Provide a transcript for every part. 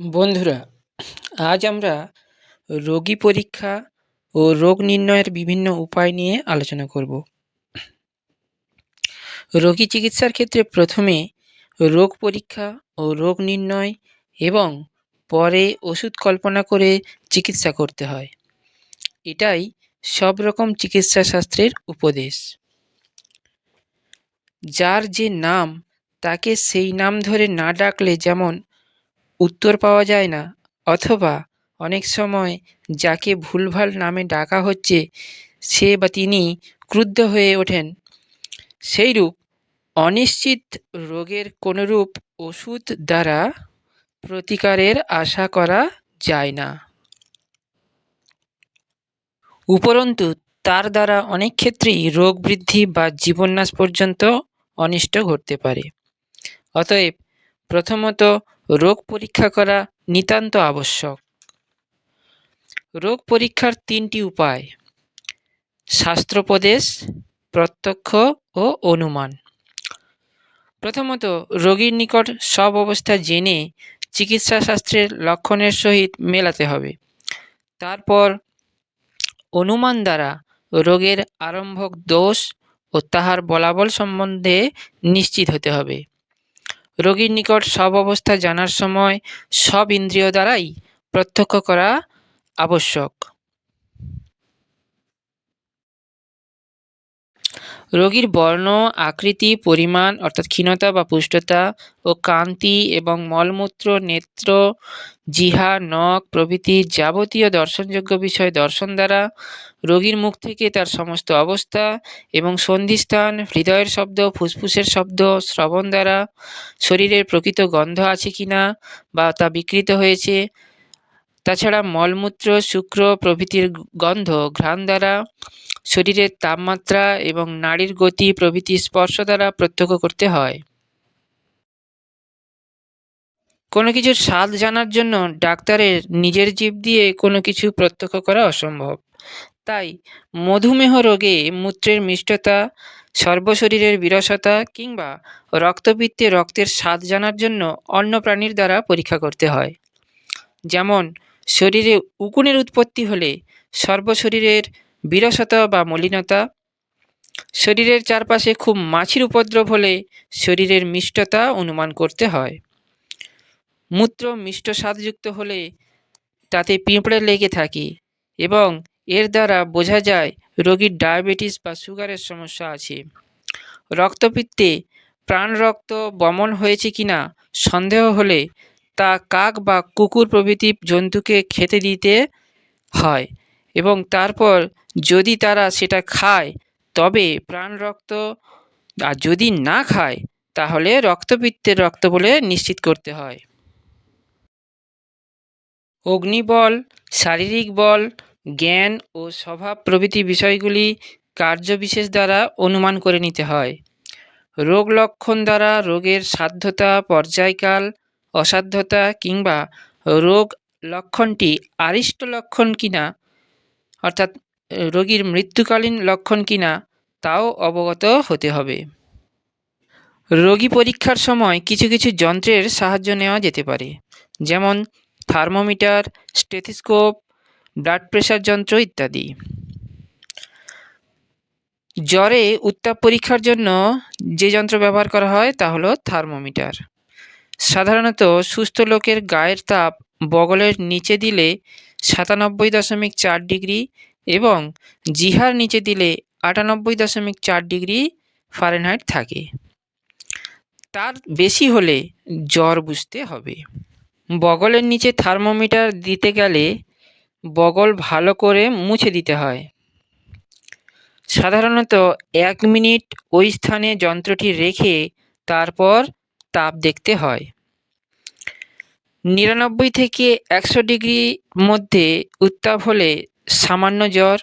বন্ধুরা, আজ আমরা রোগী পরীক্ষা ও রোগ নির্ণয়ের বিভিন্ন উপায় নিয়ে আলোচনা করব। রোগী চিকিৎসার ক্ষেত্রে প্রথমে রোগ পরীক্ষা ও রোগ নির্ণয় এবং পরে ওষুধ কল্পনা করে চিকিৎসা করতে হয়। এটাই সব রকম চিকিৎসা শাস্ত্রের উপদেশ। যার যে নাম, তাকে সেই নাম ধরে না ডাকলে যেমন উত্তর পাওয়া যায় না। অথবা অনেক সময় যাকে ভুলভাল নামে ডাকা হচ্ছে, সে বা তিনি ক্রুদ্ধ হয়ে ওঠেন। সেইরূপ অনিশ্চিত রোগের কোনরূপ ওষুধ দ্বারা প্রতিকারের আশা করা যায় না। উপরন্তু, তার দ্বারা অনেক ক্ষেত্রেই রোগ বৃদ্ধি বা জীবন্যাস পর্যন্ত অনিষ্ট ঘটতে পারে। অতএব প্রথমত রোগ পরীক্ষা করা নিতান্ত আবশ্যক। রোগ পরীক্ষার তিনটি উপায়। শাস্ত্রোপদেশ প্রত্যক্ষ ও অনুমান। প্রথমত, রোগীর নিকট সব অবস্থা জেনে চিকিৎসা শাস্ত্রের লক্ষণের সহিত মেলাতে হবে। তারপর, অনুমান দ্বারা রোগের আরম্ভক দোষ ও তাহার বলাবল সম্বন্ধে নিশ্চিত হতে হবে। রোগীর নিকট সব অবস্থা জানার সময় সব ইন্দ্রিয় দ্বারাই প্রত্যক্ষ করা আবশ্যক। রোগীর বর্ণ, আকৃতি, পরিমাণ, অর্থাৎ ক্ষীণতা বা পুষ্টতা ও কান্তি এবং মলমূত্র, নেত্র, জিহা, নখ প্রভৃতি যাবতীয় দর্শনযোগ্য বিষয় দর্শন দ্বারা রোগীর মুখ থেকে তার সমস্ত অবস্থা এবং সন্ধিস্থান, হৃদয়ের শব্দ, ফুসফুসের শব্দ, শ্রবণ দ্বারা শরীরের প্রকৃত গন্ধ আছে কি না বা তা বিকৃত হয়েছে তাছাড়া মলমূত্র, শুক্র প্রভৃতির গন্ধ ঘ্রাণ দ্বারা শরীরের তাপমাত্রা এবং নাড়ির গতি প্রভৃতি স্পর্শ দ্বারা প্রত্যক্ষ করতে হয়। কোনো কিছুর স্বাদ জানার জন্য ডাক্তারের নিজের জীব দিয়ে কোনো কিছু প্রত্যক্ষ করা অসম্ভব। তাই মধুমেহ রোগে মূত্রের মিষ্টতা, সর্বশরীরের বিরসতা কিংবা রক্তপিত্তে রক্তের স্বাদ জানার জন্য অন্য প্রাণীর দ্বারা পরীক্ষা করতে হয়। যেমন শরীরে উকুনের উৎপত্তি হলে সর্বশরীরের বিরসতা বা মলিনতা, শরীরের চারপাশে খুব মাছির উপদ্রব হলে শরীরের মিষ্টতা অনুমান করতে হয়। মূত্র মিষ্ট স্বাদযুক্ত হলে তাতে পিঁপড়ে লেগে থাকে এবং এর দ্বারা বোঝা যায় রোগীর ডায়াবেটিস বা সুগারের সমস্যা আছে। রক্তপিত্তে প্রাণ রক্ত বমন হয়েছে কিনা সন্দেহ হলে তা কাক বা কুকুর প্রভৃতি জন্তুকে খেতে দিতে হয় এবং তারপর যদি তারা সেটা খায়, তবে প্রাণ রক্ত, আর যদি না খায়, তাহলে রক্তপিত্তের রক্ত বলে নিশ্চিত করতে হয়। অগ্নিবল, শারীরিক বল, জ্ঞান ও স্বভাব প্রভৃতি বিষয়গুলি কার্যবিশেষ দ্বারা অনুমান করে নিতে হয়। রোগ লক্ষণ দ্বারা রোগের সাধ্যতা, পর্যায়কাল অসাধ্যতা কিংবা রোগ লক্ষণটি আরিষ্ট লক্ষণ কিনা, অর্থাৎ রোগীর মৃত্যুকালীন লক্ষণ কিনা, তাও অবগত হতে হবে। রোগী পরীক্ষার সময় কিছু কিছু যন্ত্রের সাহায্য নেওয়া যেতে পারে, যেমন থার্মোমিটার, স্টেথিস্কোপ, ব্লাড প্রেশার যন্ত্র ইত্যাদি। জ্বরে উত্তাপ পরীক্ষার জন্য যে যন্ত্র ব্যবহার করা হয় তা হলো থার্মোমিটার। সাধারণত সুস্থ লোকের গায়ের তাপ বগলের নিচে দিলে সাতানব্বই দশমিক চার ডিগ্রি এবং জিহার নিচে দিলে আটানব্বই দশমিক চার ডিগ্রি ফারেনহাইট থাকে। তার বেশি হলে জ্বর বুঝতে হবে। বগলের নিচে থার্মোমিটার দিতে গেলে বগল ভালো করে মুছে দিতে হয়। সাধারণত এক মিনিট ওই স্থানে যন্ত্রটি রেখে তারপর তাপ দেখতে হয়। নিরানব্বই থেকে একশো ডিগ্রি মধ্যে উত্তাপ হলে সামান্য জ্বর,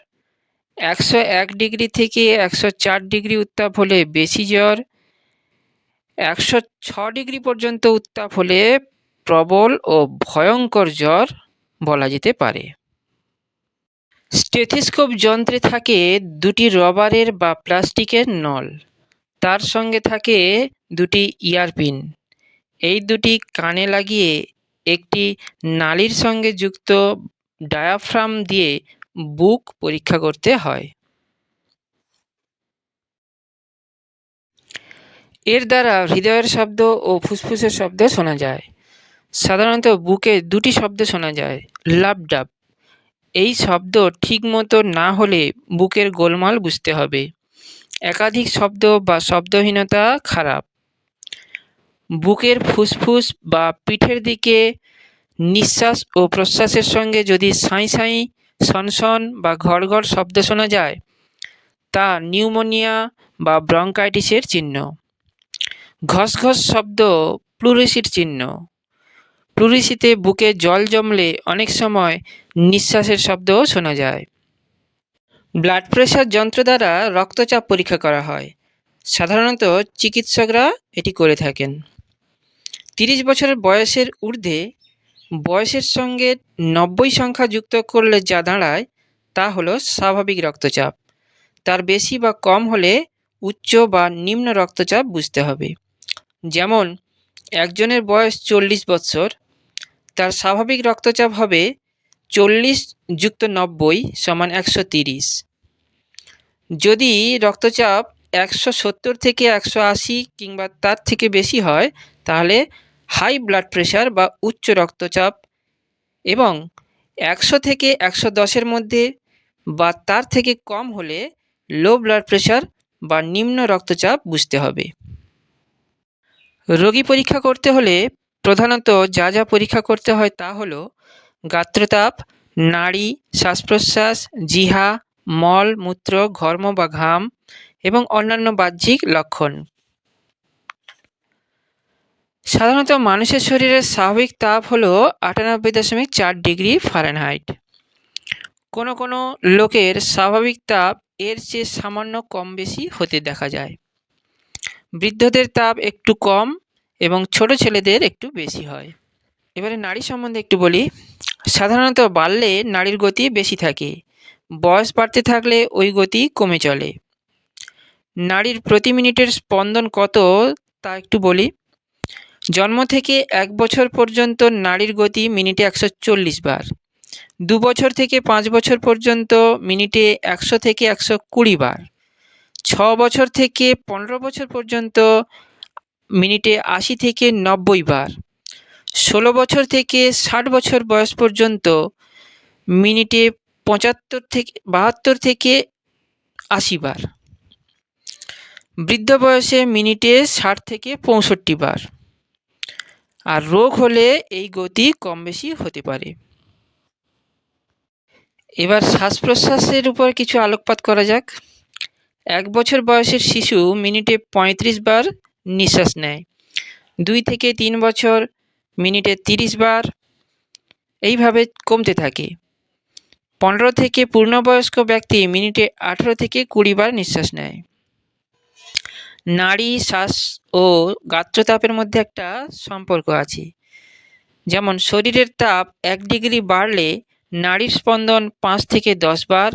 একশো এক ডিগ্রি থেকে একশো চার ডিগ্রি উত্তাপ হলে বেশি জ্বর, একশো ছ ডিগ্রি পর্যন্ত উত্তাপ হলে প্রবল ও ভয়ঙ্কর জ্বর বলা যেতে পারে। স্টেথিস্কোপ যন্ত্রে থাকে দুটি রবারের বা প্লাস্টিকের নল। তার সঙ্গে থাকে দুটি ইয়ারপিন। এই দুটি কানে লাগিয়ে একটি নালীর সঙ্গে যুক্ত ডায়াফ্রাম দিয়ে বুক পরীক্ষা করতে হয়। এর দ্বারা হৃদয়ের শব্দ ও ফুসফুসের শব্দ শোনা যায়। সাধারণত বুকে দুটি শব্দ শোনা যায়, লাভ ডাব। এই শব্দ ঠিকমতো না হলে বুকের গোলমাল বুঝতে হবে। একাধিক শব্দ বা শব্দহীনতা খারাপ। বুকের ফুসফুস বা পিঠের দিকে নিঃশ্বাস ও প্রশ্বাসের সঙ্গে যদি সাঁই সাঁই সনসন বা ঘড় ঘড় শব্দ শোনা যায়, তা নিউমোনিয়া বা ব্রঙ্কাইটিসের চিহ্ন। ঘস ঘস শব্দ প্লুরিসির চিহ্ন। প্লুরিসিতে বুকে জল জমলে অনেক সময় নিঃশ্বাসের শব্দও শোনা যায়। ব্লাড প্রেশার যন্ত্র দ্বারা রক্তচাপ পরীক্ষা করা হয়। সাধারণত চিকিৎসকরা এটি করে থাকেন। তিরিশ বছরের বয়সের ঊর্ধ্বে বয়সের সঙ্গে নব্বই সংখ্যা যুক্ত করলে যা দাঁড়ায়, তা হলো স্বাভাবিক রক্তচাপ। তার বেশি বা কম হলে উচ্চ বা নিম্ন রক্তচাপ বুঝতে হবে। যেমন, একজনের বয়স চল্লিশ বৎসর তার স্বাভাবিক রক্তচাপ হবে চল্লিশ যুক্ত নব্বই সমান একশো তিরিশ। যদি রক্তচাপ একশো সত্তর থেকে একশো আশি কিংবা তার থেকে বেশি হয়, তাহলে হাই ব্লাড প্রেশার বা উচ্চ রক্তচাপ এবং একশো থেকে একশো দশের মধ্যে বা তার থেকে কম হলে লো ব্লাড প্রেশার বা নিম্ন রক্তচাপ বুঝতে হবে। রোগী পরীক্ষা করতে হলে প্রধানত যা যা পরীক্ষা করতে হয় তা হলো গাত্রতাপ, নাড়ি শ্বাস প্রশ্বাস জিহা, মল, মূত্র, ঘর্ম বা ঘাম এবং অন্যান্য বাহ্যিক লক্ষণ। সাধারণত মানুষের শরীরের স্বাভাবিক তাপ হলো আটানব্বই দশমিক চার ডিগ্রি ফারেনহাইট। কোনো কোনো লোকের স্বাভাবিক তাপ এর চেয়ে সামান্য কম বেশি হতে দেখা যায়। বৃদ্ধদের তাপ একটু কম এবং ছোট ছেলেদের একটু বেশি হয়। এবারে নারী সম্বন্ধে একটু বলি। সাধারণত বাড়লে নারীর গতি বেশি থাকে, বয়স বাড়তে থাকলে ওই গতি কমে চলে। নারীর প্রতি মিনিটের স্পন্দন কত তা একটু বলি। জন্ম থেকে এক বছর পর্যন্ত নারীর গতি মিনিটে একশো চল্লিশ বার। দু বছর থেকে পাঁচ বছর পর্যন্ত মিনিটে একশো থেকে একশো কুড়ি বার। ছ বছর থেকে পনেরো বছর পর্যন্ত মিনিটে আশি থেকে নব্বই বার। ষোলো বছর থেকে ষাট বছর বয়স পর্যন্ত মিনিটে পঁচাত্তর থেকে বাহাত্তর থেকে আশি বার। বৃদ্ধ বয়সে মিনিটে ষাট থেকে পঁয়ষট্টি বার। আর রোগ হলে এই গতি কম বেশি হতে পারে। এবার শ্বাস প্রশ্বাসের উপর কিছু আলোকপাত করা যাক। এক বছর বয়সের শিশু মিনিটে পঁয়ত্রিশ বার নিঃশ্বাস নেয়। দুই থেকে তিন বছর মিনিটে তিরিশ বার। এইভাবে কমতে থাকে। পনেরো থেকে পূর্ণবয়স্ক ব্যক্তি মিনিটে আঠেরো থেকে কুড়ি বার নিঃশ্বাস নেয়। নাড়ি শ্বাস ও গাত্রতাপের মধ্যে একটা সম্পর্ক আছে। যেমন শরীরের তাপ এক ডিগ্রি বাড়লে নাড়ির স্পন্দন পাঁচ থেকে দশ বার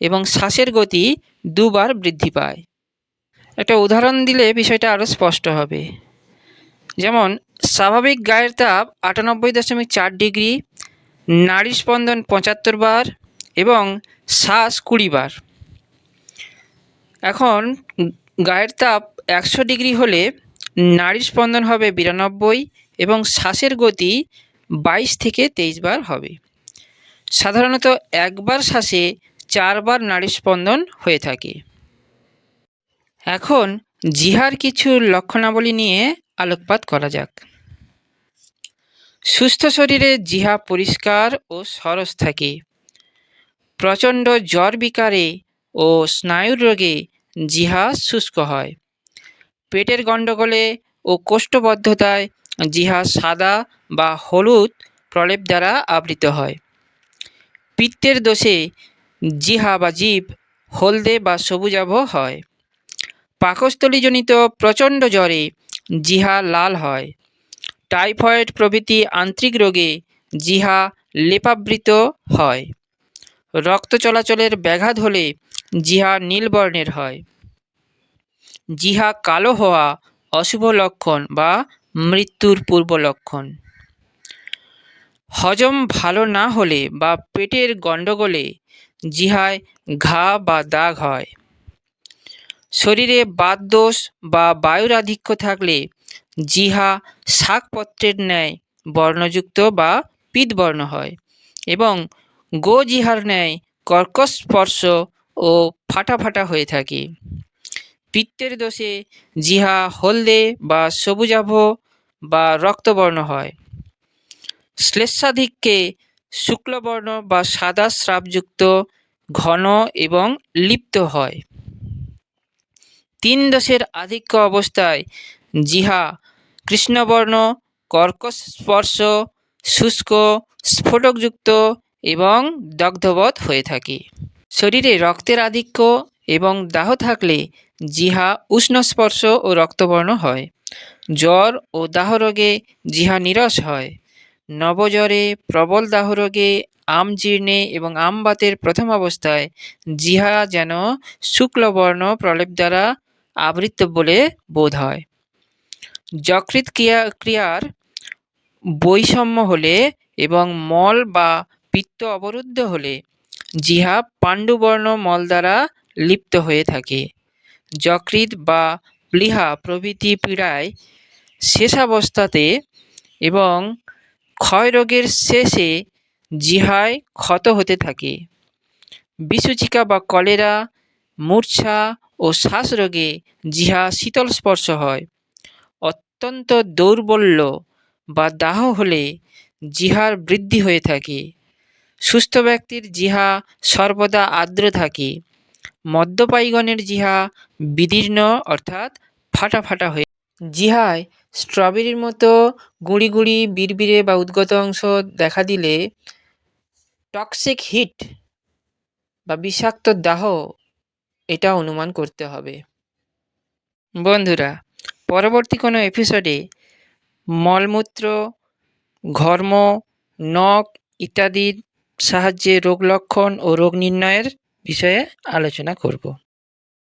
এবং শ্বাসের গতি দুবার বৃদ্ধি পায়। একটা উদাহরণ দিলে বিষয়টা আরও স্পষ্ট হবে। যেমন স্বাভাবিক গায়ের তাপ আটানব্বই দশমিক চার ডিগ্রি নাড়ি স্পন্দন পঁচাত্তর বার এবং শ্বাস কুড়ি বার। এখন গায়ের তাপ একশো ডিগ্রি হলে নাড়ির স্পন্দন হবে বিরানব্বই এবং শ্বাসের গতি বাইশ থেকে তেইশ বার হবে। সাধারণত একবার শ্বাসে চারবার নাড়ি স্পন্দন হয়ে থাকে। এখন জিহার কিছু লক্ষণাবলী নিয়ে আলোকপাত করা যাক। সুস্থ শরীরে জিহা পরিষ্কার ও সরস থাকে। প্রচণ্ড জ্বর বিকারে ও স্নায়ুর রোগে জিহা শুষ্ক হয়। পেটের গণ্ডগোলে ও কোষ্ঠবদ্ধতায় জিহা সাদা বা হলুদ প্রলেপ দ্বারা আবৃত হয়। পিত্তের দোষে জিহা বা জীব হলদে বা সবুজাভ হয়। পাকস্থলীজনিত প্রচণ্ড জ্বরে জিহা লাল হয়। টাইফয়েড প্রভৃতি আন্ত্রিক রোগে জিহা লেপাবৃত হয়। রক্ত চলাচলের ব্যাঘাত হলে জিহা নীল বর্ণের হয়। জিহা কালো হওয়া অশুভ লক্ষণ বা মৃত্যুর পূর্ব লক্ষণ। হজম ভালো না হলে বা পেটের গণ্ডগোলে জিহায় ঘা বা দাগ হয়। শরীরে বাতদোষ বা বায়ুর আধিক্য থাকলে জিহা শাকপত্রের ন্যায় বর্ণযুক্ত বা পিতবর্ণ হয় এবং গোজিহার ন্যায় কর্কশ স্পর্শ ও ফাটা ফাটা হয়ে থাকে। পিত্তের দোষে জিহা হলদে বা সবুজাভ বা রক্তবর্ণ হয়। শ্লেষাধিক্যে শুক্লবর্ণ বা সাদা স্রাবযুক্ত ঘন এবং লিপ্ত হয়। তিন দশের আধিক্য অবস্থায় জিহা কৃষ্ণবর্ণ, কর্কশ স্পর্শ, শুষ্ক, স্ফোটকযুক্ত এবং দগ্ধবৎ হয়ে থাকে। শরীরে রক্তের আধিক্য এবং দাহ থাকলে জিহা উষ্ণ স্পর্শ ও রক্তবর্ণ হয়। জ্বর ও দাহরোগে জিহা নিরস হয়। নবজ্বরে প্রবল দাহরোগে আম জীর্ণে এবং আমবাতের প্রথম অবস্থায় জিহা যেন শুক্লবর্ণ প্রলেপ দ্বারা আবৃত বলে বোধ হয়। যকৃত ক্রিয়া, ক্রিয়ার বৈষম্য হলে এবং মল বা পিত্ত অবরুদ্ধ হলে জিহা পাণ্ডুবর্ণ মল দ্বারা লিপ্ত হয়ে থাকে। যকৃৎ বা প্লীহা প্রভৃতি পীড়ায় শেষাবস্থাতে এবং ক্ষয়রোগের শেষে জিহায় ক্ষত হতে থাকে। বিসূচিকা বা কলেরা, মূর্ছা ও শ্বাসরোগে জিহা শীতল স্পর্শ হয়। অত্যন্ত দৌর্বল্য বা দাহ হলে জিহার বৃদ্ধি হয়ে থাকে। সুস্থ ব্যক্তির জিহা সর্বদা আর্দ্র থাকে। মদ্যপায়ীগণের জিহা বিদীর্ণ, অর্থাৎ ফাটা ফাটা হয়ে জিহায় স্ট্রবেরির মতো গুঁড়ি গুঁড়ি, বিড়বিড়ে বা উদ্গত অংশ দেখা দিলে টক্সিক হিট বা বিষাক্ত দাহ এটা অনুমান করতে হবে। বন্ধুরা, পরবর্তী কোনো এপিসোডে মলমূত্র, ঘর্ম, নখ ইত্যাদির সাহায্যে রোগ লক্ষণ ও রোগ নির্ণয়ের বিষয়ে আলোচনা করব।